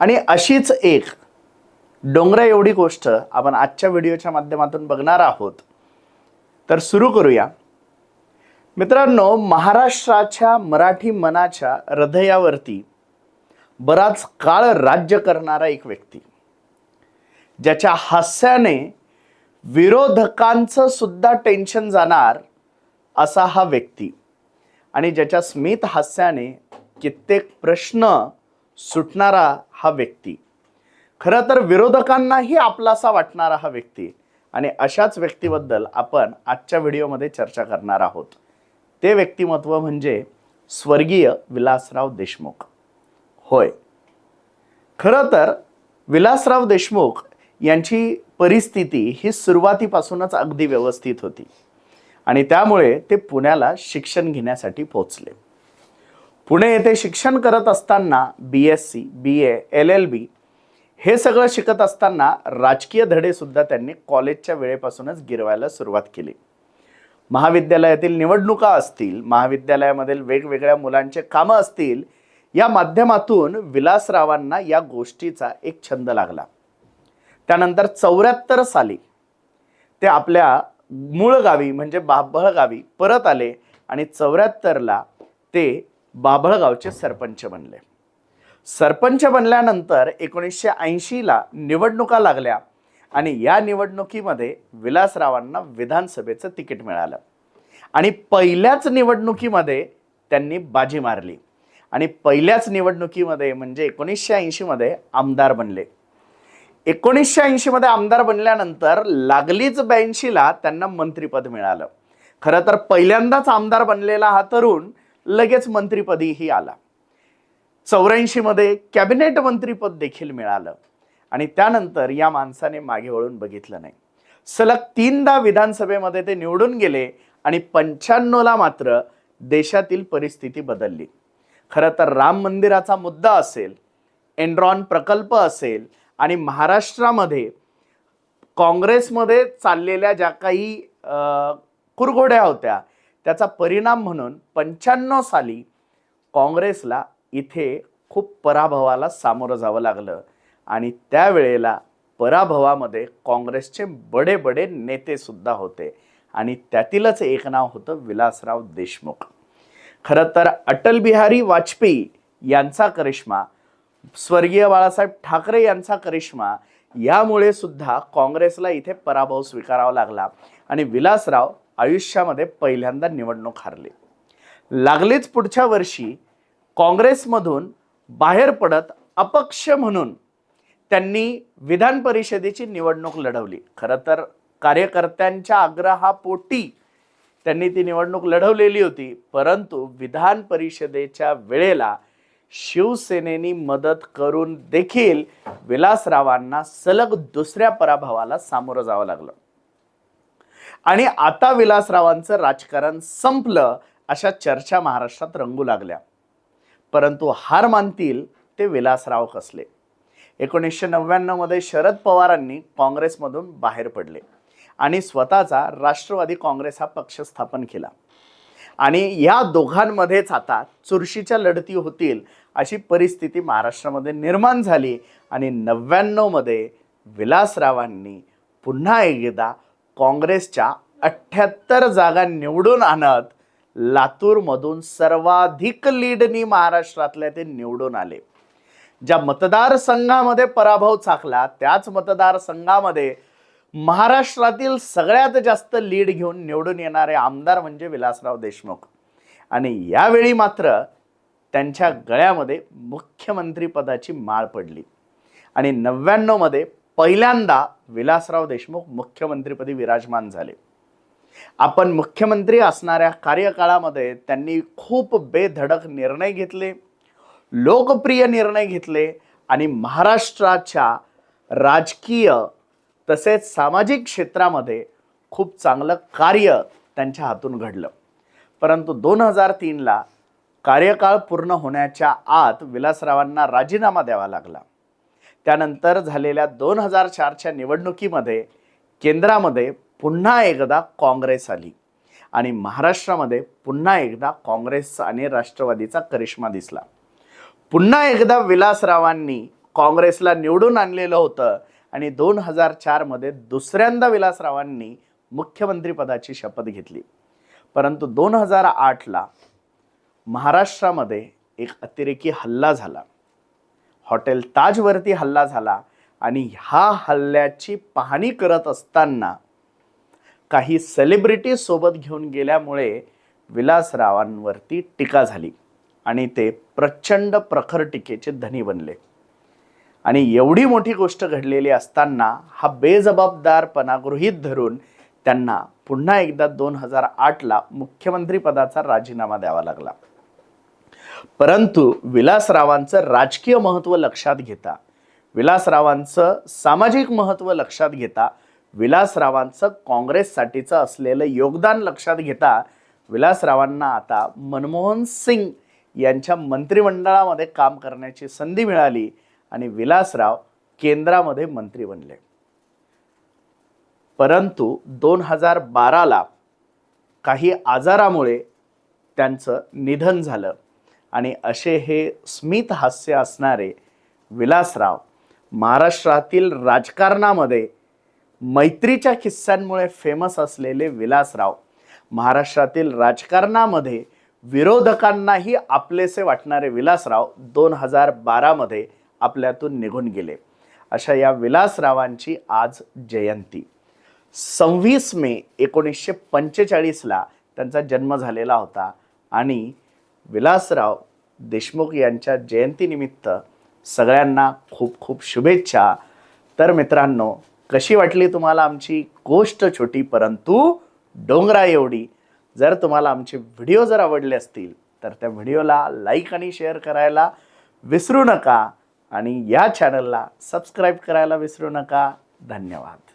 आणि अशीच एक डोंगरा एवढी गोष्ट आपण आजच्या व्हिडिओच्या माध्यमातून बघणार आहोत. तर सुरू करूया. मित्रांनो महाराष्ट्राच्या मराठी मनाच्या हृदयावरती बराच काळ राज्य करणारा एक व्यक्ती ज्याच्या हास्याने विरोधकांचं सुद्धा टेन्शन जाणार असा हा व्यक्ती आणि ज्याच्या स्मित हास्याने कित्येक प्रश्न सुटणारा हा व्यक्ती. खरं तर विरोधकांनाही आपलासा वाटणारा हा व्यक्ती. आणि अशाच व्यक्तीबद्दल आपण आजच्या व्हिडिओमध्ये चर्चा करणार आहोत. ते व्यक्तिमत्व म्हणजे स्वर्गीय विलासराव देशमुख. होय. खरं तर विलासराव देशमुख यांची परिस्थिती ही सुरुवातीपासूनच अगदी व्यवस्थित होती. आणि त्यामुळे ते पुण्याला शिक्षण घेण्यासाठी पोचले पुणे येथे शिक्षण करत असताना B S C B A L L B हे सगळं शिकत असताना राजकीय धडेसुद्धा त्यांनी कॉलेजच्या वेळेपासूनच गिरवायला सुरुवात केली. महाविद्यालयातील निवडणुका असतील महाविद्यालयामधील वेगवेगळ्या मुलांचे कामं असतील या माध्यमातून विलासरावांना या गोष्टीचा एक छंद लागला. त्यानंतर चौऱ्याहत्तर साली ते आपल्या मूळ गावी म्हणजे बाभळ गावी परत आले आणि चौऱ्याहत्तरला ते बाभळगावचे सरपंच बनले. सरपंच बनल्यानंतर एकोणीसशे ऐंशीला निवडणुका लागल्या आणि या निवडणुकीमध्ये विलासरावांना विधानसभेचं तिकीट मिळालं. आणि पहिल्याच निवडणुकीमध्ये त्यांनी बाजी मारली. आणि पहिल्याच निवडणुकीमध्ये म्हणजे एकोणीसशे ऐंशीमध्ये आमदार बनले. एकोणीसशे ऐंशीमध्ये आमदार बनल्यानंतर लागलीच ब्याऐंशीला त्यांना मंत्रिपद मिळालं. खरं तर पहिल्यांदाच आमदार बनलेला हा तरुण लगेच मंत्रिपदीही आला. चौऱ्याऐंशीमध्ये कॅबिनेट मंत्रीपद देखील मिळालं. आणि त्यानंतर या माणसाने मागे वळून बघितलं नाही. सलग तीनदा विधानसभेमध्ये ते निवडून गेले आणि पंच्याण्णवला मात्र देशातील परिस्थिती बदलली. खरं तर राम मंदिराचा मुद्दा असेल एनरॉन प्रकल्प असेल आणि महाराष्ट्रामध्ये काँग्रेसमध्ये चाललेल्या ज्या काही कुरघोड्या होत्या त्याचा परिणाम म्हणून पंच्याण्णव साली काँग्रेसला इथे खूप पराभवाला सामोरं जावं लागलं. आणि त्यावेळेला पराभवामध्ये काँग्रेसचे बडे बडे नेतेसुद्धा होते. आणि त्यातीलच एक नाव होतं विलासराव देशमुख. खरं तर अटल बिहारी वाजपेयी यांचा करिश्मा स्वर्गीय बाळासाहेब ठाकरे यांचा करिश्मा यामुळे सुद्धा काँग्रेसला इथे पराभव स्वीकारावा लागला. आणि विलासराव आयुष्यामध्ये पहिल्यांदा निवडणूक हारले. लागलीच पुढच्या वर्षी काँग्रेसमधून बाहेर पडत अपक्ष म्हणून त्यांनी विधान परिषदेची निवडणूक लढवली. खरं तर कार्यकर्त्यांच्या आग्रहापोटी त्यांनी ती निवडणूक लढवलेली होती परंतु विधान परिषदेच्या वेळेला शिवसेनेनी मदत करून देखील विलासरावांना सलग दुसऱ्या पराभवाला सामोरं जावं लागलं. आणि आता विलासरावांचं राजकारण संपलं अशा चर्चा महाराष्ट्रात रंगू लागल्या. परंतु हार मानतील ते विलासराव कसले? एकोणीसशे नव्याण्णवमध्ये शरद पवारांनी काँग्रेसमधून बाहेर पडले आणि स्वतःचा राष्ट्रवादी काँग्रेस हा पक्ष स्थापन केला. आणि या दोघांमध्येच आता चुरशीच्या लढती होतील अशी परिस्थिती महाराष्ट्रामध्ये निर्माण झाली आणि नव्याण्णवमध्ये विलासरावांनी पुन्हा एकदा काँग्रेसच्या अठ्ठ्याहत्तर जागा निवडून आणत लातूरमधून सर्वाधिक लीडनी महाराष्ट्रातल्या ते निवडून आले. ज्या मतदारसंघामध्ये पराभव चाकला त्याच मतदारसंघामध्ये महाराष्ट्रातील सगळ्यात जास्त लीड घेऊन निवडून येणारे आमदार म्हणजे विलासराव देशमुख. आणि यावेळी मात्र त्यांच्या गळ्यामध्ये मुख्यमंत्रीपदाची माळ पडली. आणि नव्याण्णवमध्ये पहिल्यांदा विलासराव देशमुख मुख्यमंत्रीपदी विराजमान झाले. आपण मुख्यमंत्री असणाऱ्या कार्यकाळामध्ये त्यांनी खूप बेधडक निर्णय घेतले लोकप्रिय निर्णय घेतले आणि महाराष्ट्राच्या राजकीय तसेच सामाजिक क्षेत्रामध्ये खूप चांगलं कार्य त्यांच्या हातून घडलं. परंतु दोन हजार तीनला कार्यकाळ पूर्ण होण्याच्या आत विलासरावांना राजीनामा द्यावा लागला. त्यानंतर झालेल्या दोन हजार चारच्या निवडणुकीमध्ये केंद्रामध्ये पुन्हा एकदा काँग्रेस आली. आणि महाराष्ट्रामध्ये पुन्हा एकदा काँग्रेस आणि राष्ट्रवादीचा करिश्मा दिसला. पुन्हा एकदा विलासरावांनी काँग्रेसला निवडून आणलेलं होतं आणि दोन हजार चारमध्ये दुसऱ्यांदा विलासरावांनी मुख्यमंत्रीपदाची शपथ घेतली. परंतु दोन हजार आठला महाराष्ट्रामध्ये एक अतिरेकी हल्ला झाला. हॉटेल ताजवरती हल्ला झाला आणि ह्या हल्ल्याची पाहणी करत असताना काही सेलिब्रिटी सोबत घेऊन गेल्यामुळे विलासरावांवरती टीका झाली आणि ते प्रचंड प्रखर टीकेचे धनी बनले. आणि एवढी मोठी गोष्ट घडलेली असताना हा बेजबाबदारपणा गृहीत धरून त्यांना पुन्हा एकदा दोन हजार आठला मुख्यमंत्रीपदाचा राजीनामा द्यावा लागला. परंतु विलासरावांचं राजकीय महत्त्व लक्षात घेता विलासरावांचं सामाजिक महत्त्व लक्षात घेता विलासरावांचं काँग्रेससाठीचं असलेलं योगदान लक्षात घेता विलासरावांना आता मनमोहन सिंग यांच्या मंत्रिमंडळामध्ये काम करण्याची संधी मिळाली आणि विलासराव केंद्रामध्ये मंत्री बनले. परंतु दोन हजार बाराला काही आजारामुळे त्यांचं निधन झालं. आणि असे हे स्मित हास्य असणारे विलासराव महाराष्ट्रातील राजकारणामध्ये मैत्रीच्या किस्स्यांमुळे फेमस असलेले विलासराव महाराष्ट्रातील राजकारणामध्ये विरोधकांनाही आपलेसे वाटणारे विलासराव दोन हजार बारामध्ये आपल्यातून निघून गेले. अशा या विलासरावांची आज जयंती. सव्वीस मे एकोणीसशे पंचेचाळीसला त्यांचा जन्म झालेला होता आणि विलासराव देशमुख यांच्या जयंतीनिमित्त सगळ्यांना खूप खूप शुभेच्छा. तर मित्रांनो कशी वाटली तुम्हाला आमची गोष्ट छोटी परंतु डोंगरा एवढी? जर तुम्हाला आमचे व्हिडिओ जर आवडले असतील तर त्या व्हिडिओला लाईक आणि शेअर करायला विसरू नका आणि या चॅनलला सबस्क्राईब करायला विसरू नका. धन्यवाद.